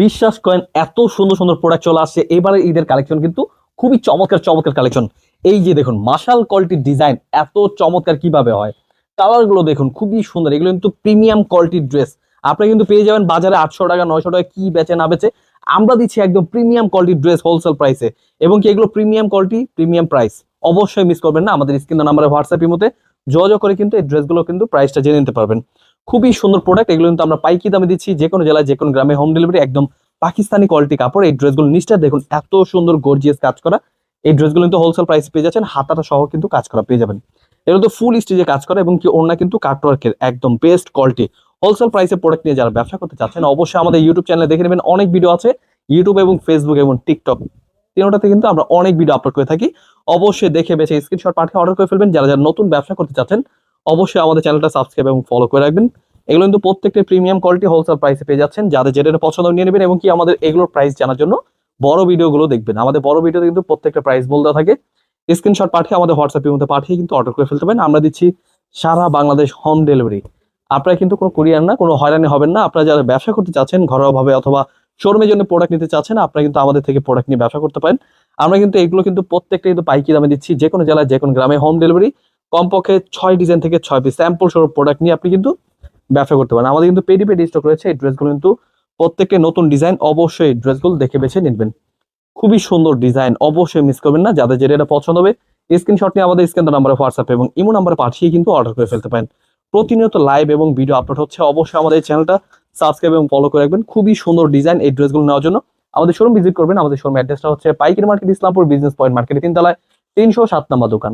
বিশ্বাস করেন, এত সুন্দর সুন্দর প্রোডাক্ট চলে আসছে। এবারে ঈদের কালেকশন কিন্তু খুবই চমৎকার চমৎকার কালেকশন এই যে দেখুন মাশাল কোয়ালিটির ডিজাইন এত চমৎকার কীভাবে হয়? কালারগুলো দেখুন, খুবই সুন্দর। এগুলো কিন্তু প্রিমিয়াম কোয়ালিটির ড্রেস আপনি কিন্তু পেয়ে যাবেন বাজারে আটশো টাকা, নয়শো টাকা কি বেচে না বেচে। আমরা দিচ্ছি একদম প্রিমিয়াম কোয়ালিটির ড্রেস হোলসেল প্রাইসে এবং কি এগুলো প্রিমিয়াম কোয়ালিটি প্রিমিয়াম প্রাইস অবশ্যই মিস করবেন না। আমাদের স্ক্রিন নাম্বারে হোয়াটসঅ্যাপ মধ্যে যোগাযোগ করে কিন্তু এই ড্রেসগুলো কিন্তু প্রাইসটা জেনে নিতে পারবেন। খুবই সুন্দর প্রোডাক্ট এগুলো কিন্তু আমরা পাইকি দামে দিচ্ছি, যে কোনো জেলায়, যে কোনো গ্রামে হোম ডেলিভারি একদম পাকিস্তানি কোয়ালিটি কাপড়। এই ড্রেসগুলো নিচটা দেখুন, এত সুন্দর গর্জিয়াস কাজ করা। এই ড্রেসগুলো কিন্তু হোলসেল প্রাইস পেয়ে যাচ্ছেন, হাতাটা সহ কিন্তু কাজ করা পেয়ে যাবেন। এগুলো তো ফুল স্টিচে কাজ করা এবং কি ওড়না কিন্তু কাটওয়ার্কের একদম বেস্ট কোয়ালিটি হোলসেল প্রাইসে প্রোডাক্ট নিয়ে যারা ব্যবসা করতে চাচ্ছেন, অবশ্যই আমাদের ইউটিউব চ্যানেলে দেখে নেবেন। অনেক ভিডিও আছে ইউটিউব এবং ফেসবুক এবং টিকটক তিনটাতে কিন্তু আমরা অনেক ভিডিও আপলোড করে থাকি। অবশ্যই দেখে বেছে স্ক্রিনশট পাঠিয়ে অর্ডার করে ফেলবেন। যারা যারা নতুন ব্যবসা করতে চাচ্ছেন অবশ্যই আমাদের চ্যানেলটা সাবস্ক্রাইব এবং ফলো করে রাখবেন। এগুলো কিন্তু প্রত্যেকটা প্রিমিয়াম কোয়ালিটি হোলসেল প্রাইসে পেয়ে যাচ্ছেন। যাদের যেটা পছন্দ নিয়ে নেবেন এবং কি আমাদের এগুলোর প্রাইস জানার জন্য বড় ভিডিওগুলো দেখবেন। আমাদের বড় ভিডিওতে কিন্তু প্রত্যেকটা প্রাইস বলতে থাকে। স্ক্রিনশট পাঠিয়ে আমাদের হোয়াটসঅ্যাপের মধ্যে পাঠিয়ে কিন্তু অর্ডার করে ফেলতে পারেন। আমরা দিচ্ছি সারা বাংলাদেশ হোম ডেলিভারি আপনারা কিন্তু কোনো কুরিয়ার না, কোনো হয়রানি হবেন না। আপনারা যারা ব্যবসা করতে চাচ্ছেন ঘরোয়াভাবে অথবা শোরুমের জন্য প্রোডাক্ট নিতে চাচ্ছেন, আপনারা কিন্তু আমাদের থেকে প্রোডাক্ট নিয়ে ব্যবসা করতে পারেন। আমরা কিন্তু এগুলো কিন্তু প্রত্যেকটা কিন্তু পাইকি দামে দিচ্ছি। যে কোনো জেলায় যে কোনো গ্রামে হোম ডেলিভারি কমপক্ষে ছয় ডিজাইন থেকে ছয় পিস স্যাম্পল সহ প্রোডাক্ট নিয়ে আপনি কিন্তু ব্যবসা করতে পারেন। আমাদের কিন্তু পেডি পেডি স্টক রয়েছে। এই ড্রেসগুলো কিন্তু প্রত্যেকটা নতুন ডিজাইন অবশ্যই এই ড্রেসগুলো দেখে বেছে নিবেন। খুবই সুন্দর ডিজাইন অবশ্যই মিস করবেন না। যাদের যেটা এটা পছন্দ হবে স্ক্রিনশট নিয়ে আমাদের স্ক্রিন নাম্বারে হোয়াটসঅ্যাপ এবং ইমো নাম্বারে পাঠিয়ে কিন্তু অর্ডার করে ফেলতে পারেন। প্রতিনিয়ত লাইভ এবং ভিডিও আপলোড হচ্ছে। অবশ্যই আমাদের চ্যানেলটা সাবস্ক্রাইব এবং ফলো করে রাখবেন। খুবই সুন্দর ডিজাইন এই ড্রেসগুলো নেওয়ার জন্য। আমাদের শোরুম ভিজিট করবেন। আমাদের শোরুম অ্যাড্রেসটা হচ্ছে পাইকারি মার্কেট ইসলামপুর বিজনেস পয়েন্ট মার্কেটের তিনতলায়, তিনশো সাত নম্বর দোকান।